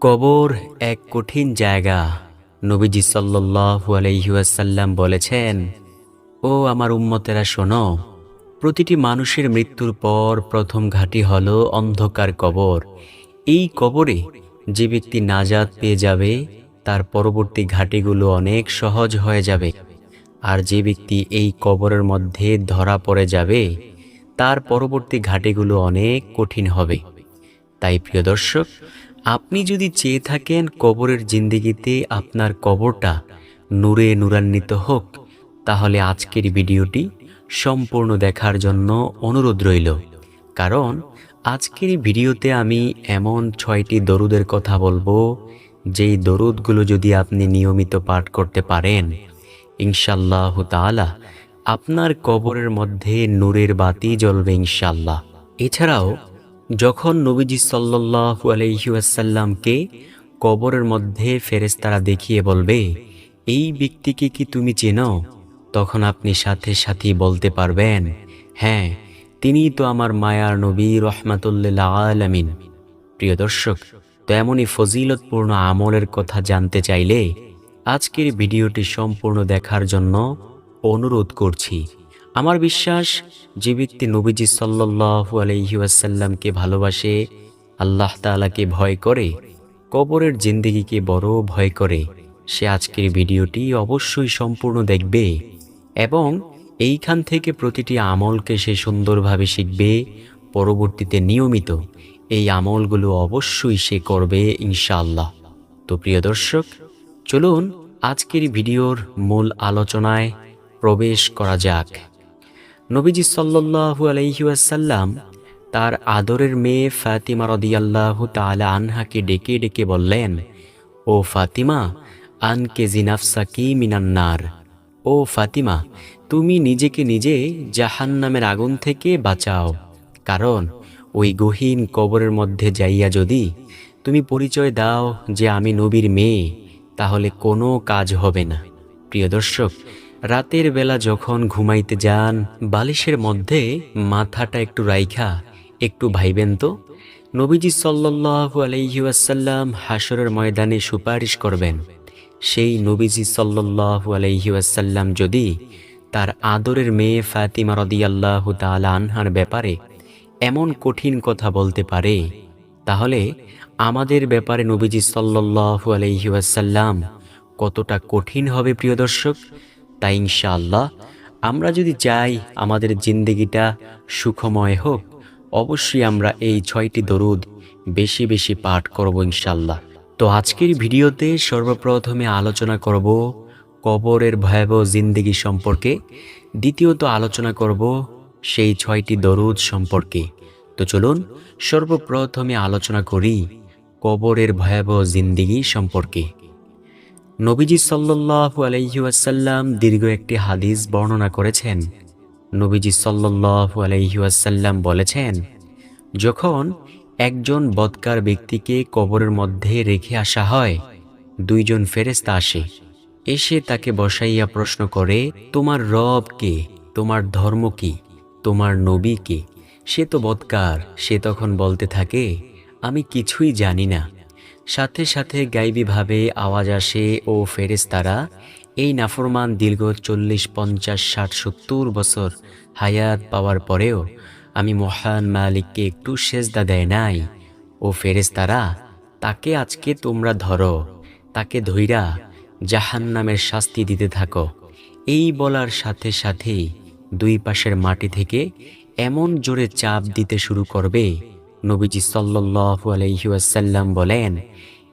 কবর এক কঠিন জায়গা। নবীজি ওয়াসাল্লাম বলেছেন, ও আমার উম্মতেরা, শোনো, প্রতিটি মানুষের মৃত্যুর পর প্রথম ঘাঁটি হল অন্ধকার কবর। এই কবরে যে ব্যক্তি নাজাত পেয়ে যাবে, তার পরবর্তী ঘাটিগুলো অনেক সহজ হয়ে যাবে। আর যে ব্যক্তি এই কবরের মধ্যে ধরা পড়ে যাবে, তার পরবর্তী ঘাটিগুলো অনেক কঠিন হবে। তাই প্রিয় দর্শক আপনি যদি চেয়ে থাকেন কবরের জিন্দিগিতে আপনার কবরটা নূরে নূরান্বিত হোক, তাহলে আজকের ভিডিওটি সম্পূর্ণ দেখার জন্য অনুরোধ রইল। কারণ আজকের ভিডিওতে আমি এমন ছয়টি দরুদের কথা বলব, যেই দরুদগুলো যদি আপনি নিয়মিত পাঠ করতে পারেন ইনশাল্লাহ তাআলা আপনার কবরের মধ্যে নূরের বাতি জ্বলবে ইনশাল্লাহ এছাড়াও যখন নবীজি সাল্লাল্লাহু আলাইহি ওয়াসাল্লামকে কবরের মধ্যে ফেরেশতারা দেখিয়ে বলবে, এই ব্যক্তিকে কি তুমি চেনো? তখন আপনি সাথে সাথে বলতে পারবেন হ্যাঁ তিনি তো আমার মায়ার নবী রহমাতুল্লাহ আলামিন। প্রিয় দর্শক তো এমনই ফজিলতপূর্ণ আমলের কথা জানতে চাইলে আজকের ভিডিওটি সম্পূর্ণ দেখার জন্য অনুরোধ করছি। আমার বিশ্বাস, যে ব্যক্তি নবীজি সাল্লাল্লাহু আলাইহি ওয়াসাল্লামকে ভালোবাসে, আল্লাহ তাআলাকে ভয় করে, কবরের জিন্দিগিকে বড় ভয় করে, সে আজকের ভিডিওটি অবশ্যই সম্পূর্ণ দেখবে এবং এইখান থেকে প্রতিটি আমলকে সে সুন্দরভাবে শিখবে, পরবর্তীতে নিয়মিত এই আমলগুলো অবশ্যই সে করবে ইনশাআল্লাহ। তো প্রিয় দর্শক, চলুন আজকের ভিডিওর মূল আলোচনায় প্রবেশ করা যাক। নবীজি সাল্লাল্লাহু আলাইহি ওয়াসাল্লাম তার আদরের মেয়ে ফাতিমা রাদিয়াল্লাহু তাআলা আনহাকে ডেকে ডেকে বললেন, ও ফাতিমা, আনকে জিনাফসাকি মিনান্নার ও ফাতিমা, তুমি নিজেকে নিজে জাহান্নামের আগুন থেকে বাঁচাও। কারণ ওই গহীন কবরের মধ্যে যাইয়া যদি তুমি পরিচয় দাও যে আমি নবীর মেয়ে, তাহলে কোনো কাজ হবে না। প্রিয় দর্শক রাতের বেলা যখন ঘুমাইতে যান, বালিশের মধ্যে মাথাটা একটু রাইখা, একটু ভাইবেন তো? নবীজি সাল্লাল্লাহু আলাইহি ওয়াসাল্লাম হাসরের ময়দানে সুপারিশ করবেন। সেই নবীজি সাল্লাল্লাহু আলাইহি ওয়াসাল্লাম যদি তার আদরের মেয়ে ফাতিমা রাদিয়াল্লাহু তাআলা আনহার ব্যাপারে এমন কঠিন কথা বলতে পারে, তাহলে আমাদের ব্যাপারে নবীজি সাল্লাল্লাহু আলাইহি ওয়াসাল্লাম কতটা কঠিন হবে প্রিয় দর্শক? তাই ইনশাআল্লাহ আমরা যদি চাই আমাদের জিন্দগিটা সুখময় হোক, অবশ্যই আমরা এই ছয়টি দরুদ বেশি বেশি পাঠ করব ইনশাল্লাহ তো আজকের ভিডিওতে সর্বপ্রথমে আলোচনা করব কবরের ভয়াবহ জিন্দেগি সম্পর্কে, দ্বিতীয়ত আলোচনা করব সেই ছয়টি দরুদ সম্পর্কে। তো চলুন, সর্বপ্রথমে আলোচনা করি কবরের ভয়াবহ জিন্দিগি সম্পর্কে। নবীজি সাল্লাল্লাহু আলাইহি ওয়াসাল্লাম দীর্ঘ একটি হাদিস বর্ণনা করেছেন। নবীজি সাল্লাল্লাহু আলাইহি ওয়াসাল্লাম বলেছেন, যখন একজন বদকার ব্যক্তিকে কবরের মধ্যে রেখে আসা হয়, দুইজন ফেরেশতা আসে। এসে তাকে বসাইয়া প্রশ্ন করে, তোমার রব কে? তোমার ধর্ম কি? তোমার নবী কে? সে তো বদকার, সে তখন বলতে থাকে, আমি কিছুই জানি না। সাথে সাথে গাইবীভাবে আওয়াজ আসে, ও ফেরেশতারা, এই নাফরমান দীর্ঘ চল্লিশ, পঞ্চাশ, ষাট, সত্তর বছর হায়াত পাওয়ার পরেও আমি মহান মালিককে একটু সেজদা দেয় নাই। ও ফেরেশতারা, তাকে আজকে তোমরা ধরো, তাকে ধইরা জাহান নামের শাস্তি দিতে থাকো। এই বলার সাথে সাথেই দুই পাশের মাটি থেকে এমন জোরে চাপ দিতে শুরু করবে নবীজি সাল্লাল্লাহু আলাইহি ওয়াসাল্লাম বলেন,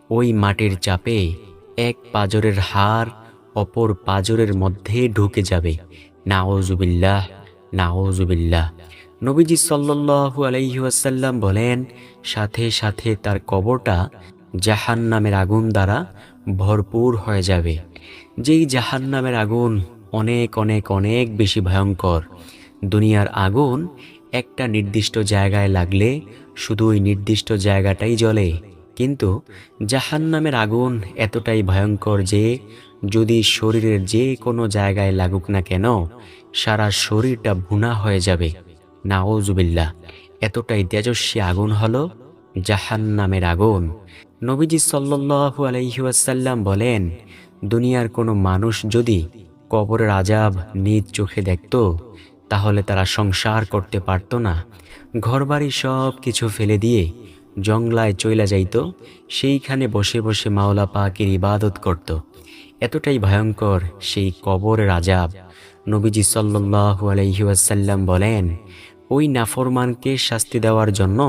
ওই মাটির চাপে এক পাজরের হার অপর পাজরের মধ্যে ঢুকে যাবে। নাওজুবিল্লাহ নাওজুবিল্লাহ নবীজি সাল্লাল্লাহু আলাইহি ওয়াসাল্লাম বলেন, সাথে সাথে তার কবরটা জাহান নামের আগুন দ্বারা ভরপুর হয়ে যাবে। যেই জাহান নামের আগুন অনেক অনেক অনেক বেশি ভয়ঙ্কর। দুনিয়ার আগুন একটা নির্দিষ্ট জায়গায় লাগলে শুধু ওই নির্দিষ্ট জায়গাটাই জ্বলে। কিন্তু জাহান্নামের আগুন এতটাই ভয়ঙ্কর যে, যদি শরীরের যে কোনো জায়গায় লাগুক না কেন, সারা শরীরটা ভুনা হয়ে যাবে। নাওজুবিল্লা এতটাই তেজস্বী আগুন হলো জাহান্নামের আগুন। নবীজি সাল্লাল্লাহু আলাইহি ওয়াসাল্লাম বলেন, দুনিয়ার কোনো মানুষ যদি কবরের আজাব নিজ চোখে দেখত তাহলে তারা সংসার করতে পারত না। ঘরবাড়ি সব কিছু ফেলে দিয়ে জংলায় চইলা যাইত, সেইখানে বসে বসে মাওলা পাকের ইবাদত করত। এতটাই ভয়ঙ্কর সেই কবর রাজাব নবীজি সাল্লাল্লাহু আলাইহি ওয়াসাল্লাম বলেন, ওই নাফরমানকে শাস্তি দেওয়ার জন্য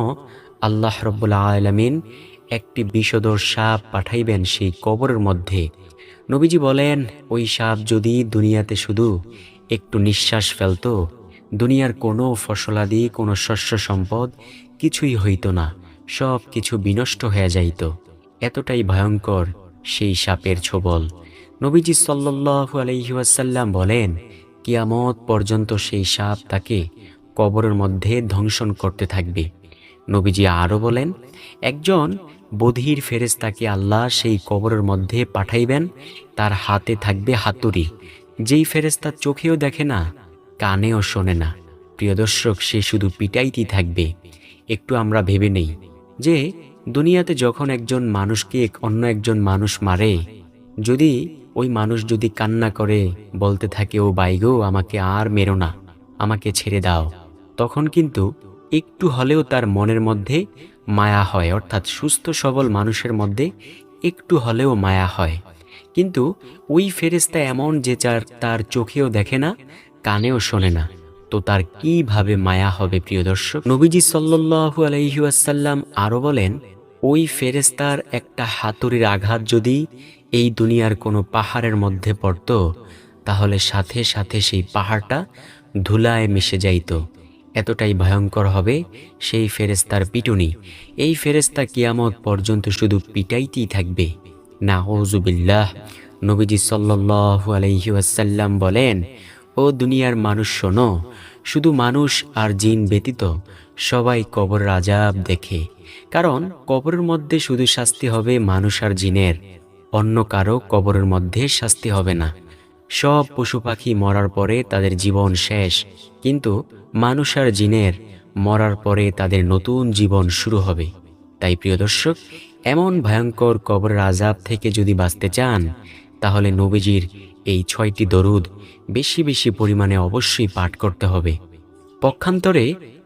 আল্লাহ রব্বুল আলামিন একটি বিষদর সাপ পাঠাইবেন সেই কবরের মধ্যে। নবীজি বলেন, ওই সাপ যদি দুনিয়াতে শুধু একটু নিঃশ্বাস ফেলতো, দুনিয়ার কোনো ফসলাদি, কোনো শস্য সম্পদ কিছুই হইতো না, সব কিছু বিনষ্ট হয়ে যাইত। এতটাই ভয়ঙ্কর সেই সাপের ছোবল। নবীজি সাল্লাল্লাহু আলাইহি ওয়াসাল্লাম বলেন, কিয়ামত পর্যন্ত সেই সাপ তাকে কবরের মধ্যে ধ্বংসন করতে থাকবে। নবীজি আরও বলেন, একজন বধির ফেরেস্তাকে আল্লাহ সেই কবরের মধ্যে পাঠাইবেন, তার হাতে থাকবে হাতুড়ি। যেই ফেরেস্তা চোখেও দেখে না, কানেও শোনে না। প্রিয় দর্শক, সে শুধু পিটাইতেই থাকবে। একটু আমরা ভেবে নেই যে, দুনিয়াতে যখন একজন মানুষকে অন্য একজন মানুষ মারে, যদি ওই মানুষ যদি কান্না করে, বলতে থাকে, ও বাইগো আমাকে আর মেরো না, আমাকে ছেড়ে দাও, তখন কিন্তু একটু হলেও তার মনের মধ্যে মায়া হয়। অর্থাৎ সুস্থ সবল মানুষের মধ্যে একটু হলেও মায়া হয়। কিন্তু ওই ফেরেস্তা এমন যে যার তার চোখেও দেখে না, কানেও শোনে না। তো তার কীভাবে মায়া হবে প্রিয় দর্শক? নবীজি সাল্লাল্লাহু আলাইহি ওয়াসাল্লাম আরও বলেন, ওই ফেরেস্তার একটা হাতুড়ির আঘাত যদি এই দুনিয়ার কোনো পাহাড়ের মধ্যে পড়ত, তাহলে সাথে সাথে সেই পাহাড়টা ধুলায় মিশে যাইত। এতটাই ভয়ঙ্কর হবে সেই ফেরেস্তার পিটুনি। এই ফেরেস্তা কিয়ামত পর্যন্ত শুধু পিটাইতেই থাকবে। না ওজুবিল্লাহ নবীজি সাল্লাল্লাহু আলাইহি ওয়াসাল্লাম বলেন, ও দুনিয়ার মানুষ শোনো, শুধু মানুষ আর জিন ব্যতীত সবাই কবর আজাব দেখে। কারণ কবরের মধ্যে শুধু শাস্তি হবে মানুষ আর জিনের, অন্য কারও কবরের মধ্যে শাস্তি হবে না। সব পশু পাখি মরার পরে তাদের জীবন শেষ, কিন্তু মানুষ আর জিনের মরার পরে তাদের নতুন জীবন শুরু হবে। তাই প্রিয় দর্শক এমন ভয়ঙ্কর কবরের আজাব থেকে যদি বাঁচতে চান, তাহলে নবীজির এই ছয়টি দরুদ বেশি বেশি পরিমাণে অবশ্যই পাঠ করতে হবে। পক্ষান্তরে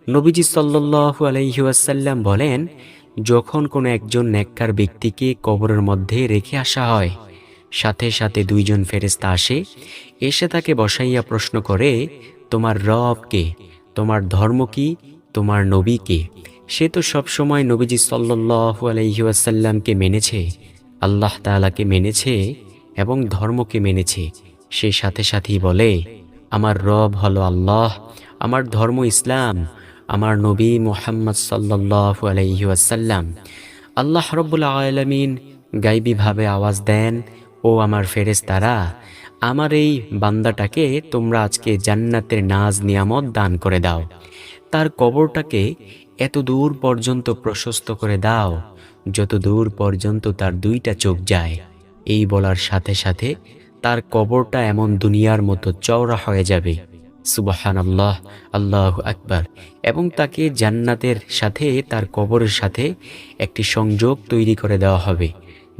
নবীজি সাল্লাল্লাহু আলাইহি ওয়াসাল্লাম বলেন, যখন কোনো একজন ন্যাক্কার ব্যক্তিকে কবরের মধ্যে রেখে আসা হয়, সাথে সাথে দুইজন ফেরেস্তা আসে, এসে তাকে বসাইয়া প্রশ্ন করে, তোমার রবকে, তোমার ধর্ম কি, তোমার নবী কে সে তো সবসময় নবীজি সাল্লাল্লাহু আলাইহি ওয়াসাল্লামকে মেনেছে, আল্লাহ তাআলাকে মেনেছে এবং ধর্মকে মেনেছে। সে সাথে সাথেই বলে, আমার রব হলো আল্লাহ, আমার ধর্ম ইসলাম, আমার নবী মোহাম্মদ সাল্লাল্লাহু আলাইহি ওয়াসাল্লাম। আল্লাহ রব্বুল আলামিন গাইবীভাবে আওয়াজ দেন, ও আমার ফেরেশতারা, আমার এই বান্দাটাকে তোমরা আজকে জান্নাতের নাজ নিয়ামত দান করে দাও। তার কবরটাকে এত দূর পর্যন্ত প্রশস্ত করে দাও যত দূর পর্যন্ত তার দুইটা চোখ যায়। এই বলার সাথে সাথে তার কবরটা এমন দুনিয়ার মতো চওড়া হয়ে যাবে। সুবাহান আল্লাহ আল্লাহ আকবার। এবং তাকে জান্নাতের সাথে, তার কবরের সাথে একটি সংযোগ তৈরি করে দেওয়া হবে।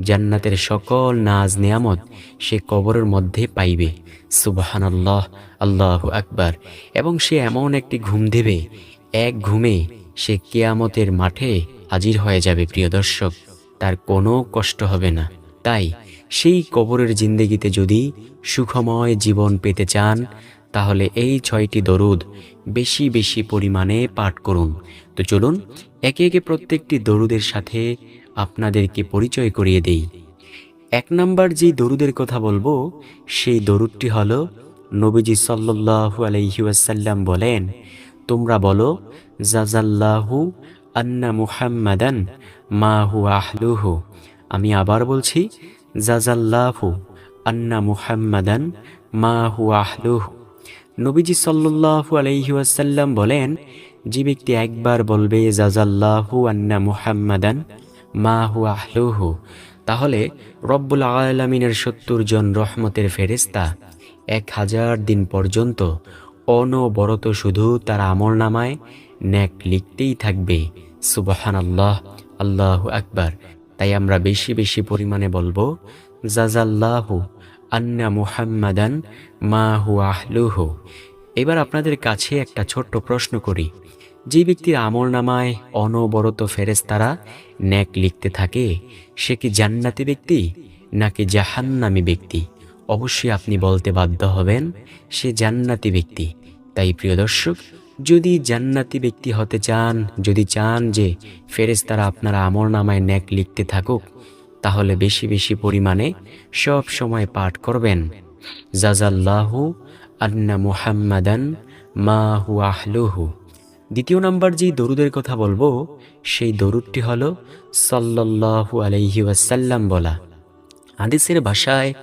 জান্নাতের সকল নাজ নেয়ামত সে কবরের মধ্যে পাইবে। সুবাহান আল্লাহ আল্লাহ আকবার। এবং সে এমন একটি ঘুম দেবে, এক ঘুমে সে কেয়ামতের মাঠে হাজির হয়ে যাবে, প্রিয় দর্শক। তার কোনো কষ্ট হবে না। তাই সেই কবরের জিন্দেগিতে যদি সুখময় জীবন পেতে চান, তাহলে এই ছয়টি দরুদ বেশি বেশি পরিমাণে পাঠ করুন। তো চলুন, একে একে প্রত্যেকটি দরুদের সাথে আপনাদেরকে পরিচয় করিয়ে দেই। এক নাম্বার যে দরুদের কথা বলব, সেই দরুদটি হলো নবীজি সাল্লাল্লাহু আলাইহি ওয়াসাল্লাম বলেন তোমরা বলো জাজাল্লাহু আন্না মুহাম্মাদান মা হু আহলুহু। আমি আবার বলছি জাজাল্লাহু আন্না মুহাম্মাদান মা হু আহলুহু। নবীজি সাল্লাল্লাহু আলাইহি ওয়াসাল্লাম বলেন, যে ব্যক্তি একবার বলবে জাজাল্লাহু আন্না মুহাম্মাদান মা হু আহলুহু, তাহলে রব্বুল আলামিনের সত্তর জন রহমতের ফেরেস্তা এক হাজার দিন পর্যন্ত অনবরত শুধু তার আমল নামায় ন্যাক লিখতেই থাকবে। সুবাহান আল্লাহ আল্লাহ আকবার। তাই আমরা বেশি বেশি পরিমাণে বলব জাজাল্লাহু আন্না মুহাম্মাদান মা হু আহলুহু। এবার আপনাদের কাছে একটা ছোট্ট প্রশ্ন করি। যে ব্যক্তির আমল নামায় অনবরত ফেরেস্তারা ন্যাক লিখতে থাকে, সে কি জান্নাতি ব্যক্তি নাকি জাহান্নামি ব্যক্তি? অবশ্যই আপনি বলতে বাধ্য হবেন, সে জান্নাতি ব্যক্তি। তাই প্রিয় দর্শক, যদি জান্নাতি ব্যক্তি হতে চান, যদি চান যে ফেরেস্তারা আপনার আমল নামায় ন্যাক লিখতে থাকুক, তাহলে বেশি বেশি পরিমাণে সব সময় পাঠ করবেন। জাজাল্লাহু আন্না মুহাম্মাদান মা হু আহলুহু। দ্বিতীয় নাম্বার যেই দরুদের কথা বলব, সেই দরুদটি হলো সাল্লাল্লাহু আলাইহি ওয়াসাল্লাম বলা। হাদিসের ভাষায়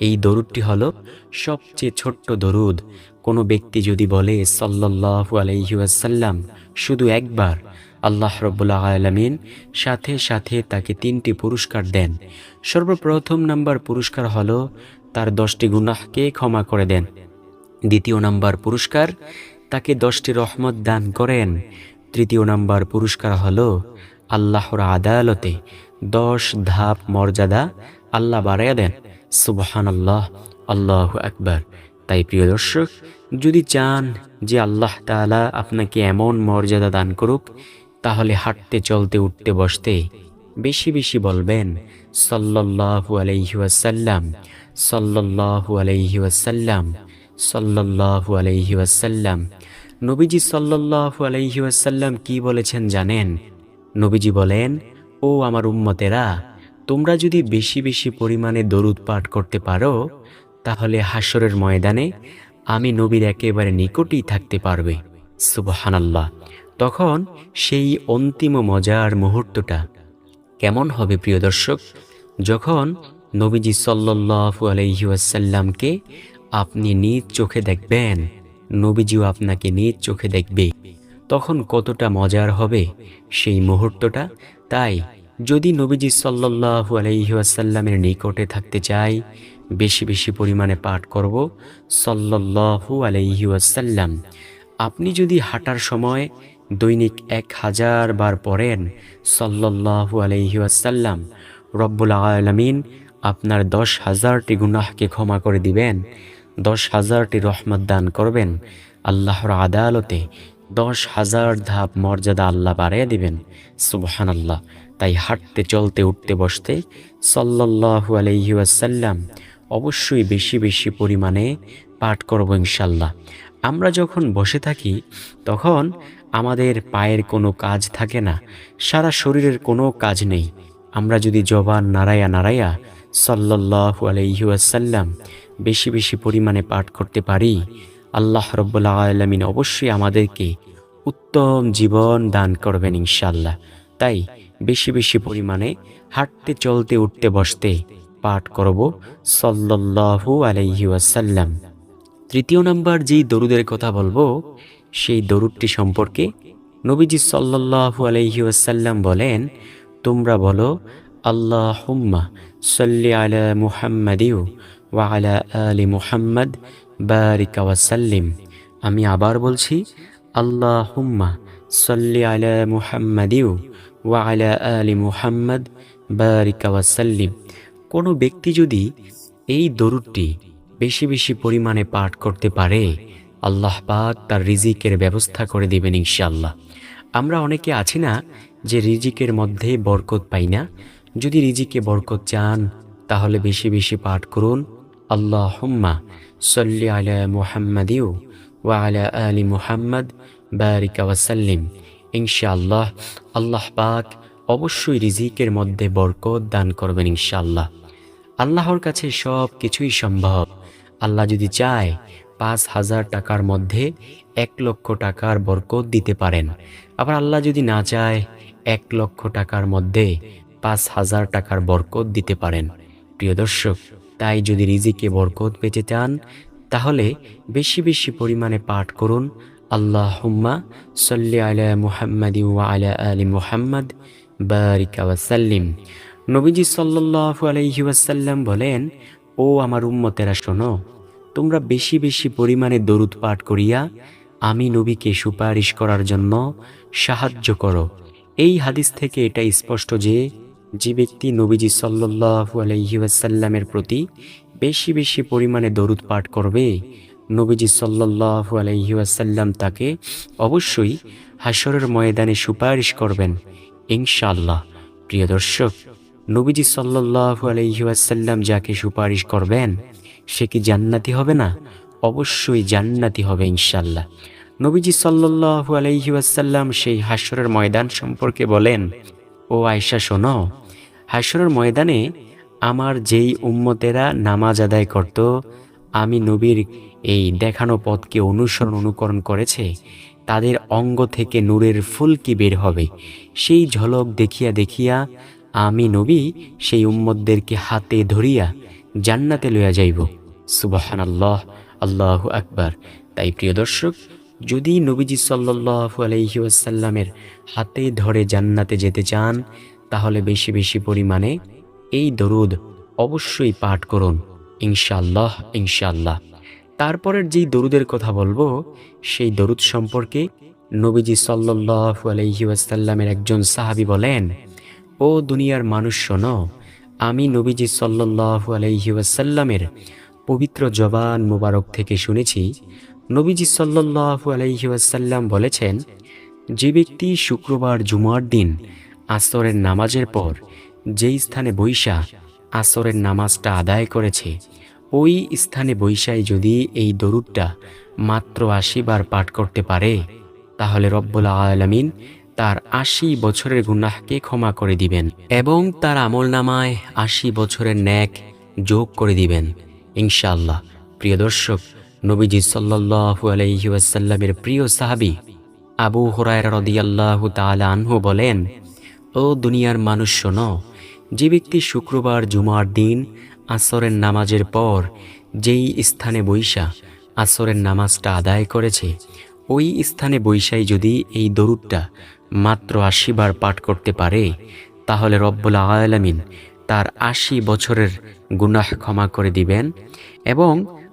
এই দরুদটি হলো সবচেয়ে ছোট্ট দরুদ কোনো ব্যক্তি যদি বলে, সাল্লাল্লাহু আলাইহি ওয়াসাল্লাম, শুধু একবার আল্লাহ রব্বুল্লাহ আলমিন সাথে সাথে তাকে তিনটি পুরস্কার দেন। সর্বপ্রথম নাম্বার পুরস্কার হলো তার দশটি গুনাহকে ক্ষমা করে দেন। দ্বিতীয় নাম্বার পুরস্কার, তাকে দশটি রহমত দান করেন। তৃতীয় নাম্বার পুরস্কার হলো আল্লাহর আদালতে দশ ধাপ মর্যাদা আল্লাহ বাড়াইয়া দেন। সুবহান আল্লাহ আল্লাহ আকবার। তাই প্রিয় দর্শক যদি চান যে আল্লাহ তাআলা আপনাকে এমন মর্যাদা দান করুক, তাহলে হাঁটতে, চলতে, উঠতে, বসতে বেশি বেশি বলবেন, সাল্লাল্লাহু আলাইহি ওয়াসাল্লাম, সাল্লাল্লাহু আলাইহি ওয়াসাল্লাম নবীজি সাল্লাল্লাহু আলাইহি ওয়াসাল্লাম কি বলেছেন জানেন? নবীজি বলেন, ও আমার উম্মতেরা, তোমরা যদি বেশি বেশি পরিমাণে দরুদ পাঠ করতে পারো, তাহলে হাসরের ময়দানে আমি নবীর একেবারে নিকটেই থাকতে পারবে। সুবহানাল্লাহ। তখন সেই অন্তিম মজার মুহূর্তটা কেমন হবে প্রিয় দর্শক? যখন নবীজি সাল্লাল্লাহু আলাইহি ওয়াসাল্লামকে আপনি নিজ চোখে দেখবেন, নবীজিও আপনাকে নিজ চোখে দেখবে, তখন কতটা মজার হবে সেই মুহূর্তটা? তাই যদি নবীজি সাল্লাল্লাহু আলাইহি ওয়াসাল্লামের নিকটে থাকতে চাই বেশি বেশি পরিমাণে পাঠ করব। আলাইহি ওয়াসাল্লাম। আপনি যদি হাঁটার সময় দৈনিক এক হাজার বার পড়েন, সাল্লাল্লাহু আলাইহি ওয়াসাল্লাম, রব্বুল আলামিন আপনার দশ হাজারটি গুনাহকে ক্ষমা করে দিবেন, দশ হাজারটি রহমত দান করবেন, আল্লাহর আদালতে দশ হাজার ধাপ মর্যাদা আল্লাহ বাড়িয়ে দিবেন। সুবহান আল্লাহ তাই হাঁটতে, চলতে, উঠতে, বসতে সাল্লাল্লাহু আলাইহি ওয়াসাল্লাম অবশ্যই বেশি বেশি পরিমাণে পাঠ করব ইনশাল্লাহ। আমরা যখন বসে থাকি, তখন আমাদের পায়ের কোনো কাজ থাকে না, সারা শরীরের কোনো কাজ নেই। আমরা যদি জবান নাড়াইয়া সাল্লাল্লাহু আলাইহি ওয়াসাল্লাম বেশি বেশি পরিমাণে পাঠ করতে পারি, আল্লাহ রব্বুল্লা আলমিন অবশ্যই আমাদেরকে উত্তম জীবন দান করবেন ইনশাল্লাহ। তাই বেশি বেশি পরিমাণে হাঁটতে চলতে উঠতে বসতে পাঠ করব সাল্লাল্লাহু আলাইহি ওয়াসাল্লাম। তৃতীয় নাম্বার যেই দরুদের কথা বলব, সেই দরুদটি সম্পর্কে নবীজি সাল্লাল্লাহু আলাইহি বলেন, তোমরা বলো আল্লাহ হুম্মা সাল্লি আলা মুহাম্মাদিউ ওয়া আলা আলি মুহাম্মদ বারিকা ওয়াসাল্লিম আমি আবার বলছি আল্লাহ হুম্মা সাল্লি আলা মুহাম্মাদিউ ওয়া আলা আলি মুহাম্মদ বারিকা ওয়াসাল্লিম কোনো ব্যক্তি যদি এই দরুদটি বেশি বেশি পরিমাণে পাঠ করতে পারে, আল্লাহ পাক তার রিজিকের ব্যবস্থা করে দিবেন ইনশাআল্লাহ। আমরা অনেকে আছি না যে রিজিকের মধ্যে বরকত পাই না। যদি রিজিকে বরকত চান, তাহলে বেশি বেশি পাঠ করুন। আল্লাহ হুম্মা সল্লি আলা মুহাম্মাদিউ ওয়া আলা আলি মুহাম্মদ, বারিকা ওয়াসাল্লিম ইনশাআল্লাহ, আল্লাহ পাক অবশ্যই রিজিকের মধ্যে বরকত দান করবেন ইনশাল্লাহ আল্লাহর কাছে সব কিছুই সম্ভব। আল্লাহ যদি চায়, পাঁচ হাজার টাকার মধ্যে এক লক্ষ টাকার বরকত দিতে পারেন। আবার আল্লাহ যদি না চায়, এক লক্ষ টাকার মধ্যে পাঁচ হাজার টাকার বরকত দিতে পারেন। প্রিয় দর্শক, তাই যদি রিজিকে বরকত পেতে চান, তাহলে বেশি বেশি পরিমাণে পাঠ করুন। আল্লাহ হুম্মা সল্লি আলা মুহাম্মদ ওয়া আলা আলি মুহাম্মদ। বারিকা ওয়াসাল্লিম নবীজি সাল্লাল্লাহু আলাইহি ওয়াসাল্লাম বলেন, ও আমার উম্মতেরা, শোনো, তোমরা বেশি বেশি পরিমাণে দরুদ পাঠ করিয়া আমি নবীকে সুপারিশ করার জন্য সাহায্য করো। এই হাদিস থেকে এটা স্পষ্ট যে যে ব্যক্তি নবীজি সাল্লাল্লাহু আলাইহি ওয়াসাল্লামের প্রতি বেশি বেশি পরিমাণে দরুদ পাঠ করবে, নবীজি সাল্লাল্লাহু আলাইহি ওয়াসাল্লাম তাকে অবশ্যই হাসরের ময়দানে সুপারিশ করবেন। ইনশাআল্লাহ। প্রিয় দর্শক, নবীজি সাল্লাল্লাহু আলাইহি ওয়াসাল্লাম যাকে সুপারিশ করবেন, সে কি জান্নাতি হবে না? অবশ্যই জান্নাতি হবে ইনশাল্লাহ নবীজি সাল্লাল্লাহু আলাইহি ওয়াসাল্লাম সেই হাসরের ময়দান সম্পর্কে বলেন, ও আয়সা শোনো হাসরের ময়দানে আমার যেই উম্মতেরা নামাজ আদায় করত, আমি নবীর এই দেখানো পথকে অনুসরণ, অনুকরণ করেছে তাদের অঙ্গ থেকে নূরের ফুলকি বের হবে। সেই ঝলক দেখিয়া দেখিয়া, আমি নবী, সেই উম্মদদেরকে হাতে ধরিয়া জান্নাতে লইয়া যাইব। সুবাহান আল্লাহ আল্লাহ আকবার। তাই প্রিয় দর্শক, যদি নবীজি সাল্লাল্লাহু আলাইহি ওয়াসাল্লামের হাতে ধরে জান্নাতে যেতে চান, তাহলে বেশি বেশি পরিমাণে এই দরুদ অবশ্যই পাঠ করুন। ইনশাআল্লাহ ইনশাআল্লাহ। তারপরের যেই দরুদের কথা বলব, সেই দরুদ সম্পর্কে নবীজি সাল্লাল্লাহু আলাইহি ওয়াসাল্লামের একজন সাহাবী বলেন, ও দুনিয়ার মানুষ শোনো, আমি নবীজি সাল্লাল্লাহু আলাইহি ওয়াসাল্লামের পবিত্র জবান মোবারক থেকে শুনেছি, নবীজি সাল্লাল্লাহু আলাইহি ওয়াসাল্লাম বলেছেন, যে ব্যক্তি শুক্রবার জুমার দিন আসরের নামাজের পর যেই স্থানে বৈশা আসরের নামাজটা আদায় করেছে ওই স্থানে বৈশায় যদি এই দরুদটা মাত্র আশি বার পাঠ করতে পারে, তাহলে রব্বুল আলমিন তার আশি বছরের গুনাহকে ক্ষমা করে দিবেন এবং তার আমল নামায় আশি বছরের ন্যাক যোগ করে দিবেন, ইনশাআল্লাহ। প্রিয় দর্শক, নবীজি সাল্লাল্লাহু আলাইহি ওয়াসাল্লামের প্রিয় সাহাবী আবু হুরায়রা রাদিয়াল্লাহু তাআলা আনহু বলেন, ও দুনিয়ার মানুষ শোনো, যে ব্যক্তি শুক্রবার, জুমার দিন আসরের নামাজের পর যেই স্থানে বৈশা আসরের নামাজটা আদায় করেছে, ওই স্থানে বৈশাই যদি এই দরুদটা মাত্র আশি বার পাঠ করতে পারে, তাহলে রব্বুল আলামিন তার আশি বছরের গুনাহ ক্ষমা করে দিবেন এবং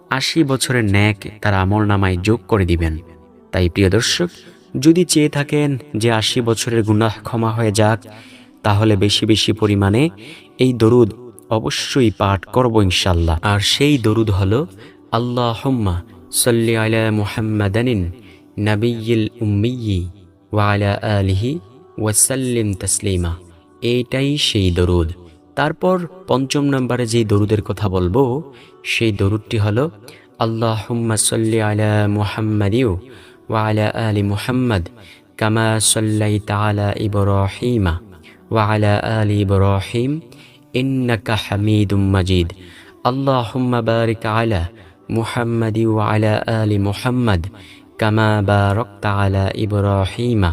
আশি বছরের ন্যাক তার আমল নামায় যোগ করে দিবেন। তাই প্রিয় দর্শক, যদি চেয়ে থাকেন যে আশি বছরের গুনাহ ক্ষমা হয়ে যাক, তাহলে বেশি বেশি পরিমাণে এই দরুদ অবশ্যই পাঠ করব ইনশাল্লাহ আর সেই দরুদ হলো আল্লাহ হুম্মা সল্লি আলা মুহাম্মাদানিন নাবিয়িল উম্মিয়ি ওয়ালা আলিহি ওয়াসাল্লিম তসলিমা। এইটাই সেই দরুদ। তারপর পঞ্চম নম্বরে যেই দরুদের কথা বলব, সেই দরুদটি হলো আল্লাহ হুম্মা সল্লি আলা মুহাম্মাদিউ ওয়ালা আলি মুহাম্মদ কামা সল্লাই তালা ইবরাহিমা ওয়ালা আলি ইব্রাহিম ইন্নাকা হামিদুম মাজিদ। আল্লাহুম্মা বারিক আলা মুহাম্মাদি ওয়ালা আলি মুহাম্মদ কামা বারাকতা আলা ইব্রাহিমা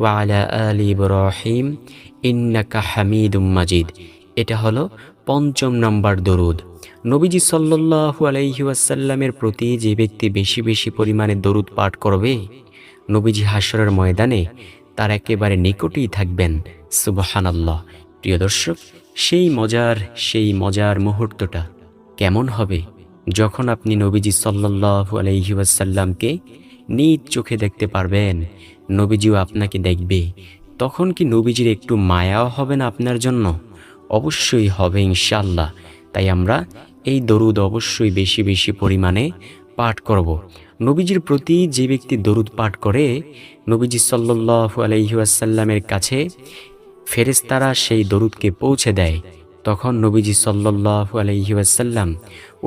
ওয়ালা আলি ইব্রাহিম। ইন্নাকা হামিদুম মাজিদ। এটা হলো পঞ্চম নম্বর দরুদ। নবীজি সাল্লাল্লাহু আলাইহি ওয়াসাল্লামের প্রতি যে ব্যক্তি বেশি বেশি পরিমাণে দরুদ পাঠ করবে, নবীজি হাসরের ময়দানে তার একেবারে নিকটেই থাকবেন। সুবহানাল্লাহ। প্রিয় দর্শক সেই মজার সেই মজার মুহূর্তটা কেমন হবে যখন আপনি নবীজি সাল্লাল্লাহু আলাইহি ওয়াসাল্লামকে নিজ চোখে দেখতে পারবেন, নবীজিও আপনাকে দেখবে। তখন কি নবীজির একটু মায়াও হবে না আপনার জন্য? অবশ্যই হবে ইনশাল্লাহ তাই আমরা এই দরুদ অবশ্যই বেশি বেশি পরিমাণে পাঠ করব। নবীজির প্রতি যে ব্যক্তি দরুদ পাঠ করে, নবীজি সাল্লাল্লাহু আলাইহি ওয়াসাল্লামের কাছে ফেরেশতারা সেই দরুদকে পৌঁছে দেয়। তখন নবীজি সাল্লাল্লাহু আলাইহি ওয়াসাল্লাম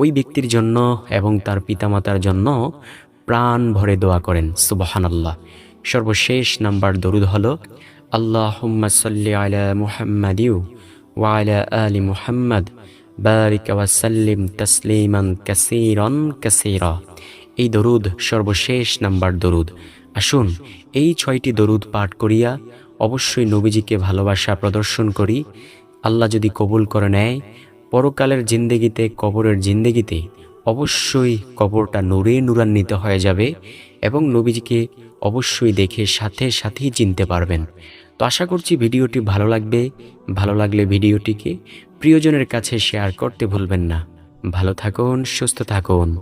ওই ব্যক্তির জন্য এবং তার পিতামাতার জন্য প্রাণ ভরে দোয়া করেন, সুবহানাল্লাহ। সর্বশেষ নাম্বার দরুদ হলো আল্লাহ সাল্লি আলা মুহাম্মাদিউ ওয়া আলা আলি মুহাম্মাদ, বারিক ওয়াসাল্লিম তসলিমান কাসীরান কাসীরা। এই দরুদ সর্বশেষ নাম্বার দরুদ। আসুন, এই ছয়টি দরুদ পাঠ করিয়া অবশ্যই নবীজিকে ভালোবাসা প্রদর্শন করি। আল্লাহ যদি কবুল করে নেয়, পরকালের জিন্দেগিতে, কবরের জিন্দেগিতে অবশ্যই কবরটা নূরে নূরান্বিত হয়ে যাবে এবং নবীজিকে অবশ্যই দেখে সাথে সাথেই চিনতে পারবেন। তো আশা করছি ভিডিওটি ভালো লাগবে। ভালো লাগলে ভিডিওটিকে প্রিয়জনের কাছে শেয়ার করতে ভুলবেন না। ভালো থাকুন, সুস্থ থাকুন।